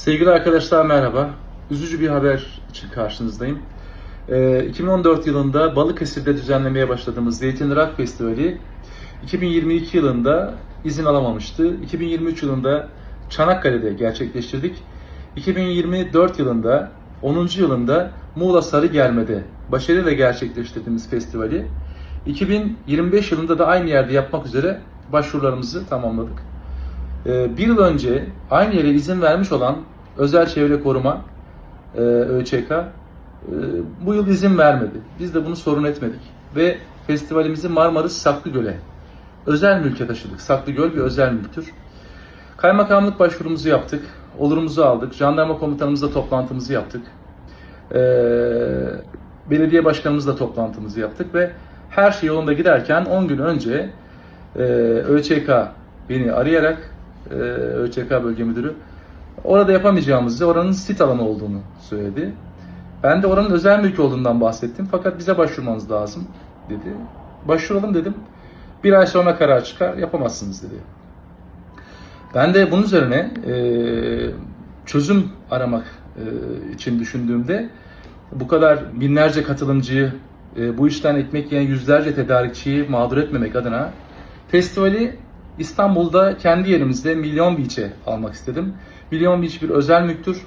Sevgili arkadaşlar merhaba. Üzücü bir haber için karşınızdayım. Ee, 2014 yılında Balıkesir'de düzenlemeye başladığımız Zeytin Rock Festivali 2022 yılında izin alamamıştı. 2023 yılında Çanakkale'de gerçekleştirdik. 2024 yılında 10. yılında Muğla Sarıgerme'de başarıyla gerçekleştirdiğimiz festivali 2025 yılında da aynı yerde yapmak üzere başvurularımızı tamamladık. Ee, bir yıl önce aynı yere izin vermiş olan Özel Çevre Koruma e, ÖÇK e, bu yıl izin vermedi. Biz de bunu sorun etmedik. Ve festivalimizi Marmaris Saklıgöl'e özel mülke taşıdık. Saklıgöl bir özel mülktür. Kaymakamlık başvurumuzu yaptık. Olurumuzu aldık. Jandarma komutanımızla toplantımızı yaptık. Ee, belediye başkanımızla toplantımızı yaptık ve her şey yolunda giderken 10 gün önce e, ÖÇK beni arayarak e, ÖÇK bölge müdürü orada yapamayacağımızı, oranın sit alanı olduğunu söyledi. Ben de oranın özel mülk olduğundan bahsettim fakat bize başvurmanız lazım dedi. Başvuralım dedim. Bir ay sonra karar çıkar, yapamazsınız dedi. Ben de bunun üzerine e, çözüm aramak e, için düşündüğümde bu kadar binlerce katılımcıyı, e, bu işten ekmek yiyen yüzlerce tedarikçiyi mağdur etmemek adına festivali İstanbul'da kendi yerimizde Milyon Beach'e almak istedim. Milyon Beach bir özel mülktür.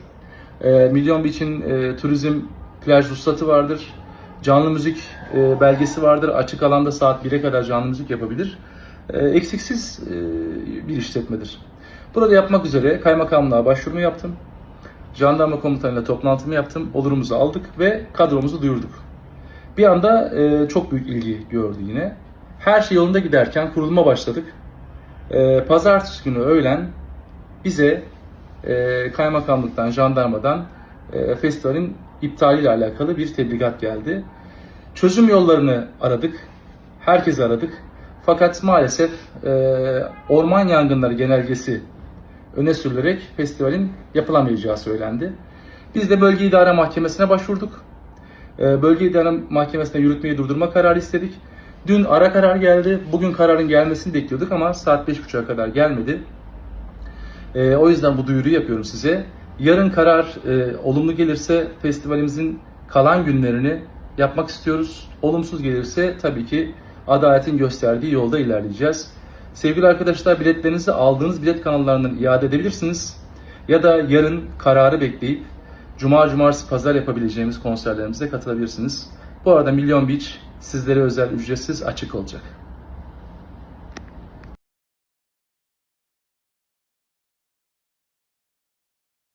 E, Milyon Beach'in e, turizm plaj ruhsatı vardır. Canlı müzik e, belgesi vardır. Açık alanda saat 1'e kadar canlı müzik yapabilir. E, eksiksiz e, bir işletmedir. Burada yapmak üzere kaymakamlığa başvurumu yaptım. Jandarma komutanıyla toplantımı yaptım. Olurumuzu aldık ve kadromuzu duyurduk. Bir anda e, çok büyük ilgi gördü yine. Her şey yolunda giderken kuruluma başladık. E, Pazartesi günü öğlen bize e, kaymakamlıktan, jandarmadan e, festivalin iptaliyle alakalı bir tebligat geldi. Çözüm yollarını aradık. Herkesi aradık. Fakat maalesef e, orman yangınları genelgesi öne sürülerek festivalin yapılamayacağı söylendi. Biz de Bölge İdare Mahkemesi'ne başvurduk. E, Bölge İdare Mahkemesi'ne yürütmeyi durdurma kararı istedik. Dün ara karar geldi. Bugün kararın gelmesini bekliyorduk ama saat 5.30'a kadar gelmedi. E, o yüzden bu duyuruyu yapıyorum size. Yarın karar e, olumlu gelirse festivalimizin kalan günlerini yapmak istiyoruz. Olumsuz gelirse tabii ki adaletin gösterdiği yolda ilerleyeceğiz. Sevgili arkadaşlar biletlerinizi aldığınız bilet kanallarından iade edebilirsiniz. Ya da yarın kararı bekleyip Cuma, Cumartesi, Pazar yapabileceğimiz konserlerimize katılabilirsiniz. Bu arada Milyon Beach sizlere özel ücretsiz açık olacak.